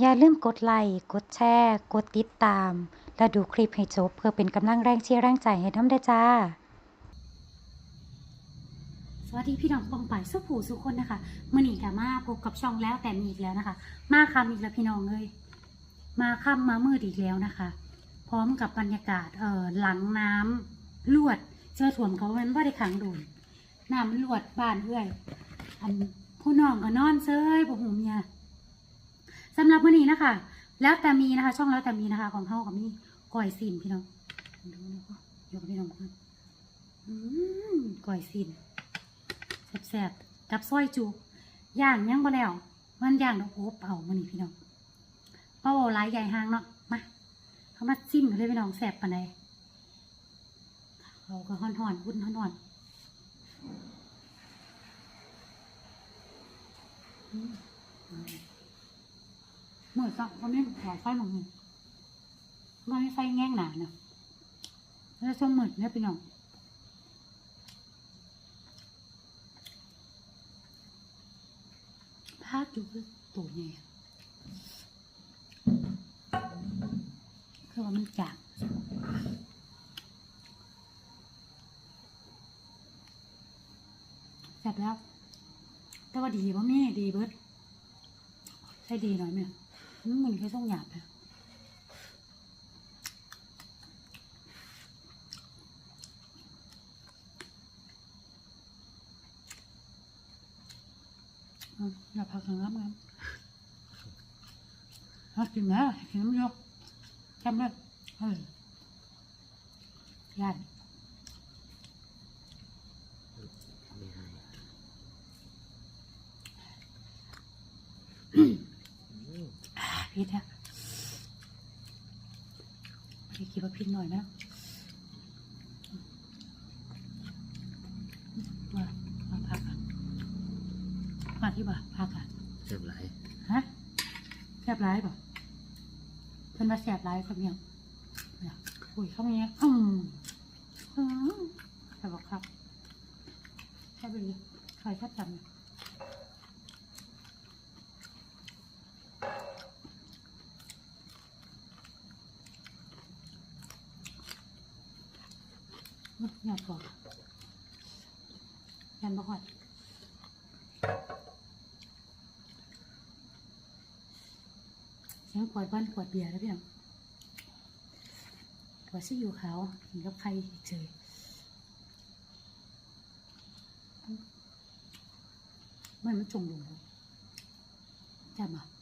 อย่าลืมกดไลค์กดแชร์กดติดตาม และดูคลิปให้จบเพื่อเป็นกำลังแรงเชียร์แรงใจให้น้ำได้จ้า สวัสดีพี่น้องปองป่ายสุผูสุคนนะคะมื่อนี้กับมาพบกับช่องแล้วแต่มีอีกแล้วนะคะ มาคำอีกแล้วพี่น้องเลยมาค่ำมามืดอีกแล้วนะคะ พร้อมกับบรรยากาศเอ่อหลังน้ำลวดเจอถ่วมเขามันว่าได้ขังโดนน้ำลวดบ้านเอื้อยอันผู้น้องก็นอนเซยบ่หูเมี สำหรับมื้อนี้นะคะ แล้วแต่มีนะคะ ช่องแล้วแต่มีนะคะ ของเฮากับมีก่อยสินพี่น้องดูนะคะยกพี่น้องก่อนก่อยสินแซ่บๆกับซอยจูย่างยังบ่แล้ว มันย่างดอกโอบเอามื้อนี้พี่น้องเป้าหลายใหญ่หางเนาะมาเขามาจิ้มกันเลยพี่น้องแซ่บปานใดเขาก็ห่อนๆอุ่นห่อนๆเห มือนกับเขาไม่ขอไฟมองมันไม่ไฟแง่งหนาเนาะแล้วช่วงหมืดเนี่ยพี่น้องพาดอยู่คือตัวใหญ่คือว่ามันจากแซ่บแล้ว แต่ว่าดีป่ะแม่ดีเบิดใช่ดีหน่อยไหม มันค่ต้องหยาบนะอืมอย่าพักหนังน้ำกันฮะกินนะกินน้ำเยอะจำเลยเฮ้ยยัน ไม่ให้ พิษอะพี่คิดว่าพิษหน่อยนะว่ามาพักอะมาที่บ่าพักอะเจ็บไหลายฮะแสบร้ายป่ะเพิ่นว่าแสบร้ายครับเนี่ยเนี่ยคุยเข้ามาเนี่ยอืมอืมแต่บอกครับแค่ไปเลยใครแค่จำเนี่ย พอนยันบ่หอดเสียงขวดบ้านขวดเบียร์แล้วพี่น้องขวดซีอิ๊วขาวกินกับไข่เฉยมันมันจงลงจับอะ